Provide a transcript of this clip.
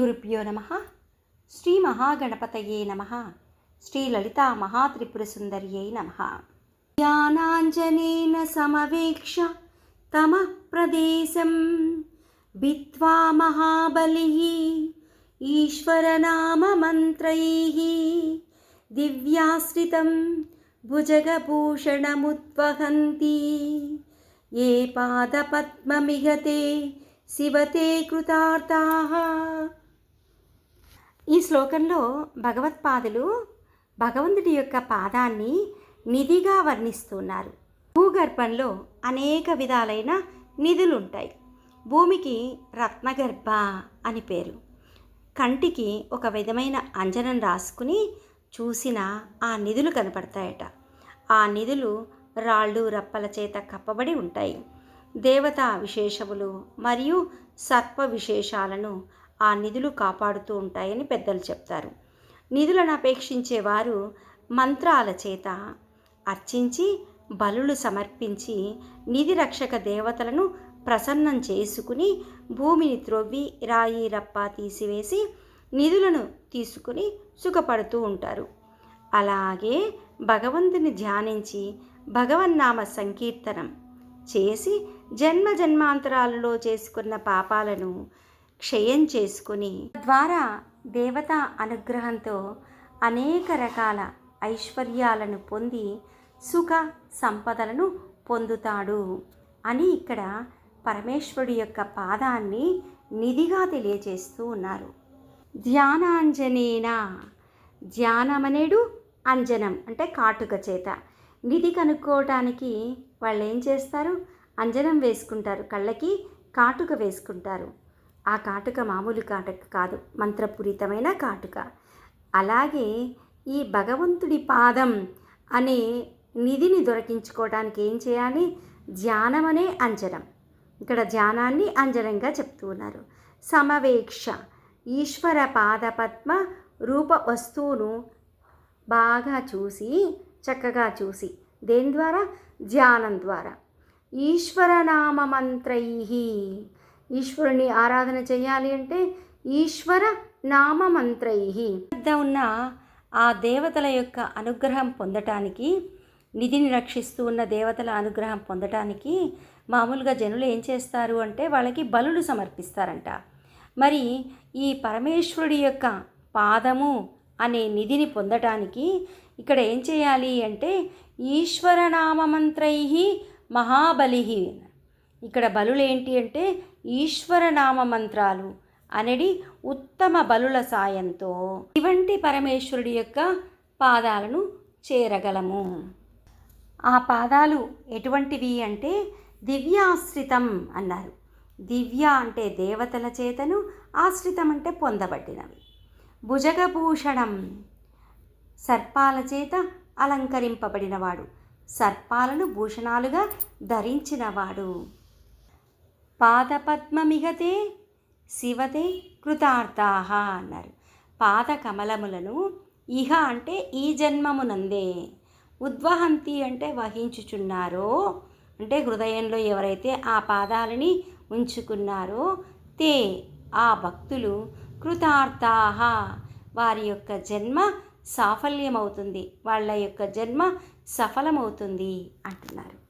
గురుభ్యో నమ. శ్రీ మహాగణపతయే నమ. శ్రీ లలితా మహాత్రిపురసుందర్యై నమ. జ్ఞానాంజనేన సమవేక్ష తమ ప్రదేశం. భిత్వా మహాబలి. ఈశ్వరనామమంత్రైः దివ్యాశ్రితం భుజగభూషణముద్వహంతి ఏ పాదపద్మమిగతే శివతే కృతార్థాः. ఈ శ్లోకంలో భగవత్పాదులు భగవంతుడి యొక్క పాదాన్ని నిధిగా వర్ణిస్తున్నారు. భూగర్భంలో అనేక విధాలైన నిధులు ఉంటాయి భూమికి రత్నగర్భ అని పేరు. కంటికి ఒక విధమైన అంజనం రాసుకుని చూసిన ఆ నిధులు కనపడతాయట. ఆ నిధులు రాళ్ళు రప్పల చేత కప్పబడి ఉంటాయి. దేవతా విశేషములు మరియు సర్ప విశేషాలను ఆ నిధులు కాపాడుతూ ఉంటాయని పెద్దలు చెప్తారు. నిధులను అపేక్షించేవారు మంత్రాల చేత అర్చించి బలులు సమర్పించి నిధి రక్షక దేవతలను ప్రసన్నం చేసుకుని భూమిని త్రొవ్వి రాయి రప్ప తీసివేసి నిధులను తీసుకుని సుఖపడుతూ ఉంటారు. అలాగే భగవంతుని ధ్యానించి భగవన్నామ సంకీర్తనం చేసి జన్మ జన్మాంతరాలలో చేసుకున్న పాపాలను క్షయం చేసుకుని ద్వారా దేవత అనుగ్రహంతో అనేక రకాల ఐశ్వర్యాలను పొంది సుఖ సంపదలను పొందుతాడు అని ఇక్కడ పరమేశ్వరుడి యొక్క పాదాన్ని నిధిగా తెలియజేస్తూ ఉన్నారు. ధ్యానాంజనేన ధ్యానమనేడు అంజనం అంటే కాటుక చేత. నిధి కనుక్కోవటానికి వాళ్ళు ఏం చేస్తారు? అంజనం వేసుకుంటారు కళ్ళకి కాటుక వేసుకుంటారు. ఆ కాటుక మామూలు కాటుక కాదు మంత్రపూరితమైన కాటుక. అలాగే ఈ భగవంతుడి పాదం అనే నిధిని దొరకించుకోవడానికి ఏం చేయాలి? ధ్యానం అనే అంజనం. ఇక్కడ ధ్యానాన్ని అంజనంగా చెప్తూ ఉన్నారు. సమవేక్ష ఈశ్వర పాదపద్మ రూప వస్తువును బాగా చూసి చక్కగా చూసి దేని ద్వారా? ధ్యానం ద్వారా. ఈశ్వర నామమంత్రై ఈశ్వరుని ఆరాధన చేయాలి అంటే ఈశ్వర నామమంత్రై వద్ద ఉన్న ఆ దేవతల యొక్క అనుగ్రహం పొందటానికి నిధిని రక్షిస్తూ ఉన్న దేవతల అనుగ్రహం పొందటానికి మామూలుగా జనులు ఏం చేస్తారు అంటే వాళ్ళకి బలులు సమర్పిస్తారంట. మరి ఈ పరమేశ్వరుడి యొక్క పాదము అనే నిధిని పొందటానికి ఇక్కడ ఏం చేయాలి అంటే ఈశ్వరనామమంత్రై మహాబలి ఇక్కడ బలులేంటి అంటే ఈశ్వరనామ మంత్రాలు అనేది ఉత్తమ బలుల సాయంతో ఇవంటి పరమేశ్వరుడి యొక్క పాదాలను చేరగలము. ఆ పాదాలు ఎటువంటివి అంటే దివ్యాశ్రితం అన్నారు. దివ్య అంటే దేవతల చేతను ఆశ్రితం అంటే పొందబడినవి. భుజగభూషణం సర్పాల చేత అలంకరింపబడినవాడు. సర్పాలను భూషణాలుగా ధరించినవాడు. పాదపద్మమిగతే శివతే కృతార్థాహ అన్నారు. పాద కమలములను ఇహ అంటే ఈ జన్మమునందే ఉద్వహంతి అంటే వహించుచున్నారో అంటే హృదయంలో ఎవరైతే ఆ పాదాలని ఉంచుకున్నారో తే ఆ భక్తులు కృతార్థాహ వారి యొక్క జన్మ సాఫల్యమవుతుంది వాళ్ళ యొక్క జన్మ సఫలమవుతుంది అంటున్నారు.